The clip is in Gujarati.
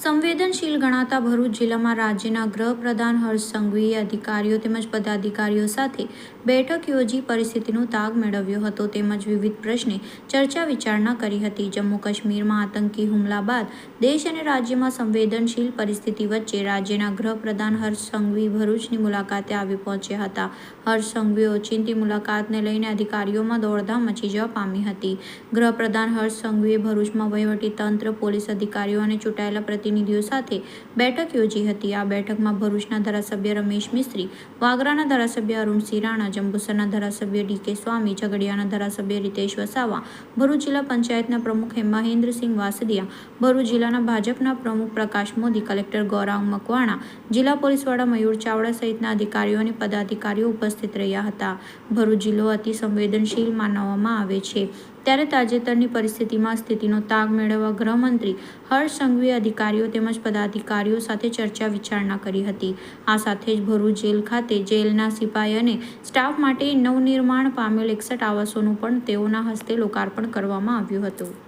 સંવેદનશીલ ગણાતા ભરૂચ જિલ્લામાં રાજ્યના ગૃહપ્રધાન હર્ષ સંઘવીએ અધિકારીઓ તેમજ પદાધિકારીઓ સાથે બેઠક યોજી પરિસ્થિતિનો તાગ મેળવ્યો હતો તેમજ વિવિધ પ્રશ્ને ચર્ચા વિચારણા કરી હતી. જમ્મુ કાશ્મીરમાં આતંકી હુમલા બાદ દેશ અને રાજ્યમાં સંવેદનશીલ પરિસ્થિતિ વચ્ચે રાજ્યના ગૃહપ્રધાન હર્ષ સંઘવી ભરૂચની મુલાકાતે આવી પહોંચ્યા હતા. હર્ષ સંઘવી ઓચિંતી મુલાકાતને લઈને અધિકારીઓમાં દોડધામ મચી જવા પામી હતી. ગૃહપ્રધાન હર્ષ સંઘવીએ ભરૂચમાં વહીવટી તંત્ર, પોલીસ અધિકારીઓ અને ચૂંટાયેલા પ્રતિનિધિઓ સાથે બેઠક યોજી હતી. આ બેઠકમાં ભરૂચના ધારાસભ્ય રમેશ મિસ્ત્રી, વાગરાના ધારાસભ્ય અરુણસિંહ રાણા જંબુસરના ધારાસભ્ય ડીકે સ્વામી, ઝઘડિયાના ધારાસભ્ય રીતેશ વસાવા, ભરૂચ જિલ્લા પંચાયતના પ્રમુખ મહેન્દ્રસિંહ વાસદિયા, ભરૂચ જિલ્લાના ભાજપના પ્રમુખ પ્રકાશ મોદી, કલેક્ટર ગૌરાંગ મકવાણા, જિલ્લા પોલીસ મયુર ચાવડા સહિતના અધિકારીઓ અને પદાધિકારીઓ ઉપસ્થિત રહ્યા હતા. ભરૂચ જિલ્લો અતિ સંવેદનશીલ માનવામાં આવે છે. ત્યારે તાજેતરની પરિસ્થિતિમાં સ્થિતિનો તાગ મેળવવા ગૃહમંત્રી હર્ષ સંઘવીએ અધિકારીઓ તેમજ પદાધિકારીઓ સાથે ચર્ચા વિચારણા કરી હતી. આ સાથે જ ભરૂચ જેલ ખાતે જેલના સિપાઈ અને સ્ટાફ માટે નવનિર્માણ પામેલ એકસઠ આવાસોનું પણ તેઓના હસ્તે લોકાર્પણ કરવામાં આવ્યું હતું.